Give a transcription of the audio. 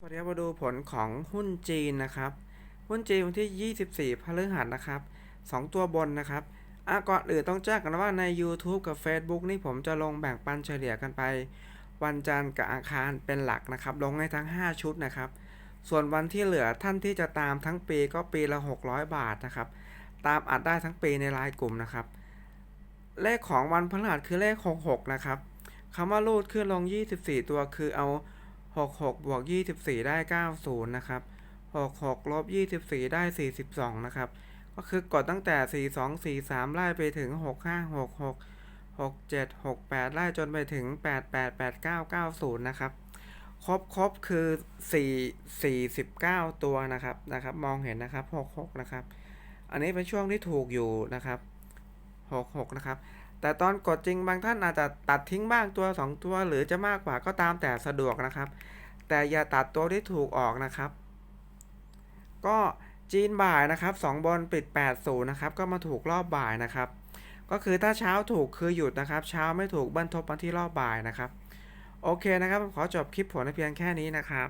สวัสดีครับมาดูผลของหุ้นจีนนะครับ หุ้นจีนวันที่ 24พฤหัสนะครับสองตัวบนนะครับอะก่อนอื่นต้องแจ้งกันว่าใน YouTube กับ Facebook นี่ผมจะลงแบ่งปันเฉลี่ยกันไป วันจันทร์กับอังคารเป็นหลักนะครับ ลงให้ทั้ง 5 ชุดนะครับ ส่วนวันที่เหลือท่านที่จะตามทั้งปีก็ปีละ 600 บาทนะครับ ตามอัดได้ทั้งปีในรายกลุ่มนะครับ เลขของวันพฤหัสคือเลข 66 นะครับคำว่ารูดขึ้นลง 24 ตัวคือเอา 66บวก24 ได้ 90 นะครับ 66ลบ24 ได้ 42 นะครับ ก็คือกดตั้งแต่ 42 43 ไล่ไปถึง 65 66 67 68 ไล่จนไปถึง 88 89 90 นะครับ ครบครบคือ 4 49 ตัวนะครับนะครับ มองเห็นนะครับ 66 นะครับ อันนี้เป็นช่วงที่ถูกอยู่นะครับ 66 นะครับ แต่ตอนกดจริงบางท่านอาจจะตัดทิ้งบ้างตัว 2 ตัว หรือจะมากกว่าก็ตามแต่สะดวกนะครับ แต่อย่าตัดตัวที่ถูกออกนะครับ ก็จีนบ่ายนะครับ2บอลปิด80นะครับก็มาถูกรอบบ่ายนะครับ ก็คือถ้าเช้าถูกคือหยุดนะครับ เช้าไม่ถูกบันทบมาที่รอบบ่ายนะครับ โอเคนะครับ ขอจบคลิปผลในเพียงแค่นี้นะครับ